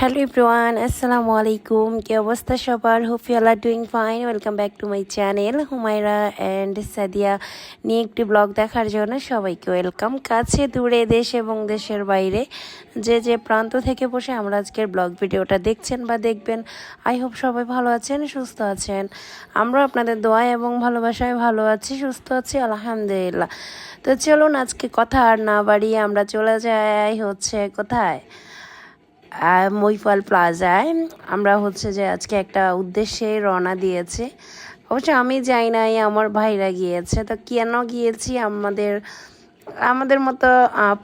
Hello everyone আসসালামু আলাইকুম কি অবস্থা সবার hope you doing fine welcome back to my channel Humaira and Sadia নিয়ে একটি ব্লগ দেখার জন্য সবাইকে ওয়েলকাম কাছে দূরে দেশ এবং দেশের বাইরে যে যে প্রান্ত থেকে বসে আমরা আজকের ব্লগ ভিডিওটা দেখছেন বা দেখবেন আই হোপ সবাই ভালো আছেন সুস্থ আছেন আমরা আপনাদের দোয়া এবং ভালোবাসায় ভালো আছি সুস্থ আছি আলহামদুলিল্লাহ তো চলুন আজকে কথা আর না বাড়িয়ে আমরা চলে যাই হচ্ছে কোথায় মৈফল প্লাজায়। আমরা হচ্ছে যে আজকে একটা উদ্দেশ্যে রওনা দিয়েছি। অবশ্য আমি যাই নাই, আমার ভাইরা গিয়েছে। তো কেন গিয়েছি? আমাদের আমাদের মতো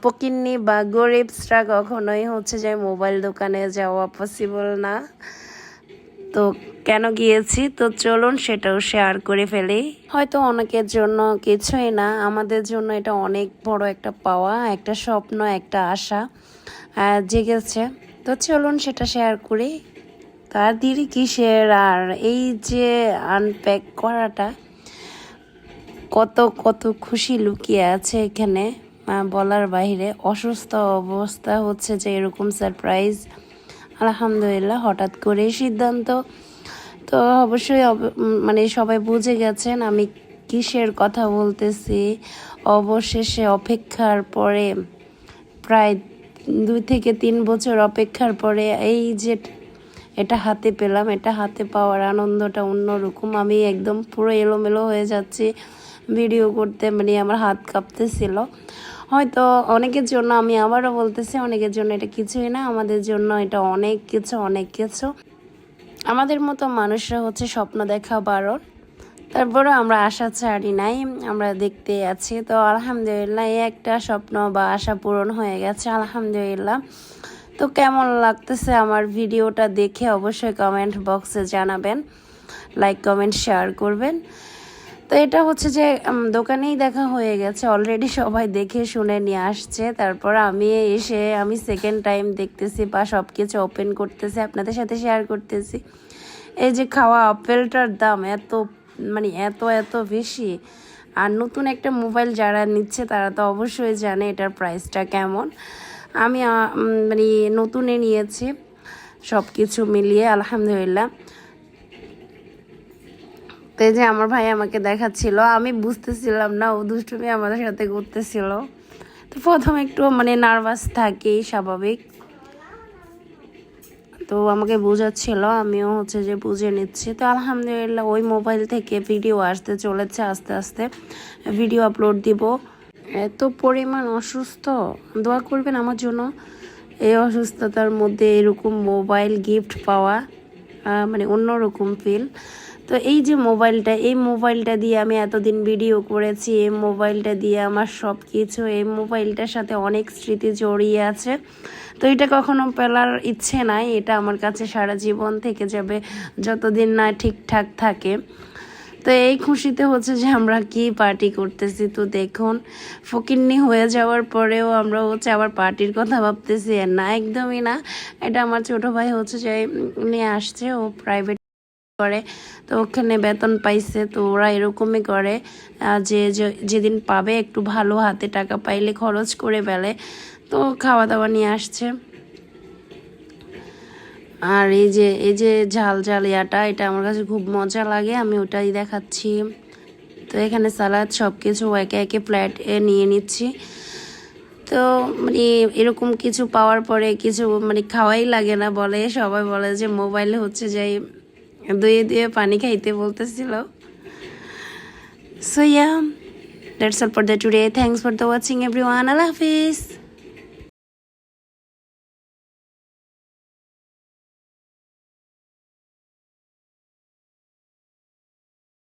পকিন্নি বা গরিবসরা কখনোই হচ্ছে যে মোবাইল দোকানে যাওয়া পসিবল না। তো কেন গিয়েছি? তো চলুন সেটাও শেয়ার করে ফেলি। হয়তো অনেকের জন্য কিছুই না, আমাদের জন্য এটা অনেক বড় একটা পাওয়া, একটা স্বপ্ন, একটা আশা জেগেছে। তো চলুন সেটা শেয়ার করি। তার দেরি কিসের আর এই যে আনপ্যাক করাটা, কত কত খুশি লুকিয়ে আছে এখানে বলার বাইরে অসুস্থ অবস্থা হচ্ছে যে এরকম সারপ্রাইজ আলহামদুলিল্লাহ, হঠাৎ করে সিদ্ধান্ত। তো অবশ্যই অব- মানে সবাই বুঝে গেছেন আমি কিসের কথা বলতেছি। অবশেষে অপেক্ষার পরে প্রায় দুই থেকে তিন বছর অপেক্ষার পরে এই যে এটা হাতে পেলাম, এটা হাতে পাওয়ার আনন্দটা অন্যরকম। আমি একদম পুরো এলোমেলো হয়ে যাচ্ছি, ভিডিও করতে মানে আমার হাত কাঁপতেছিল। হয়তো অনেকের জন্য আমি আবারও বলতেছি, অনেকের জন্য এটা কিছুই না, আমাদের জন্য এটা অনেক কিছু অনেক কিছু। আমাদের মতো মানুষরা হচ্ছে স্বপ্ন দেখা বারণ। তারপরে আমরা আশা ছাড়ি নাই, আমরা দেখতে আছি। তো আলহামদুলিল্লাহ, এই একটা স্বপ্ন বা আশা পূরণ হয়ে গেছে, আলহামদুলিল্লাহ। তো কেমন লাগতেছে আমার ভিডিওটা দেখে অবশ্যই কমেন্ট বক্সে জানাবেন লাইক কমেন্ট শেয়ার করবেন। তো এটা হচ্ছে যে দোকানেই দেখা হয়ে গেছে অলরেডি সবাই দেখে শুনে নিয়ে আসছে। তারপর আমি এসে, আমি সেকেন্ড টাইম দেখতেছি বা সব কিছু ওপেন করতেছি, আপনাদের সাথে শেয়ার করতেছি। এই যে খাওয়া আপেলটার দাম এত মানে এত এত বেশি। আর নতুন একটা মোবাইল যারা নিচ্ছে, তারা তো অবশ্যই জানে এটার প্রাইসটা কেমন। আমি মানে নতুনে নিয়েছি সব কিছু মিলিয়ে, আলহামদুলিল্লাহ। তো যে আমার ভাই আমাকে দেখাচ্ছিল, আমি বুঝতেছিলাম না, ও দুষ্টুমি আমাদের সাথে করতেছিল। তো প্রথম একটু মানে নার্ভাস থাকেই স্বাভাবিক। তো আমাকে বোঝাচ্ছিল, আমিও হচ্ছে যে বুঝে নিচ্ছি। তো আলহামদুলিল্লাহ ওই মোবাইল থেকে ভিডিও আসতে চলেছে আস্তে আস্তে। ভিডিও আপলোড দিব। এত পরিমাণ অসুস্থ। দোয়া করবেন আমার জন্য, এই অসুস্থতার মধ্যে এরকম মোবাইল গিফট পাওয়া মানে অন্যরকম ফিল তো এই যে মোবাইলটা, এই মোবাইলটা দিয়ে আমি এতদিন ভিডিও করেছি, এই মোবাইলটা দিয়ে আমার সব কিছু এই মোবাইলটার সাথে অনেক স্মৃতি জড়িয়ে আছে। তো এটা কখনো পেলার ইচ্ছে নাই, এটা আমার কাছে সারা জীবন থেকে যাবে, যতদিন না ঠিকঠাক থাকে। তো এই খুশিতে হচ্ছে যে আমরা কি পার্টি করতেছি, তো দেখুন, ফকিন্নি হয়ে যাওয়ার পরেও আমরা হচ্ছে আবার পার্টির কথা ভাবতেছি না, একদমই না। এটা আমার ছোট ভাই হচ্ছে যে নিয়ে আসছে, ও প্রাইভেট করে। তো ওখানে বেতন পাইছে, তো ওরা এরকমই করে যে যেদিন পাবে একটু ভালো হাতে টাকা পাইলে খরচ করে ফেলে। তো খাওয়া দাওয়া নিয়ে আসছে। আর এই যে এই যে ঝাল ঝাল ইয়াটা, এটা আমার কাছে খুব মজা লাগে, আমি ওটাই দেখাচ্ছি। তো এখানে সালাদ সব কিছু একে একে প্লেট নিয়ে নিচ্ছি। তো মানে এরকম কিছু পাওয়ার পরে কিছু মানে খাওয়াই লাগে না বলে, সবাই বলে যে মোবাইলে হচ্ছে যে দুয়ে দুয়ে পানি খাইতে বলতেছিল। So yeah that's all for the today thanks for the watching everyone Allah Hafiz.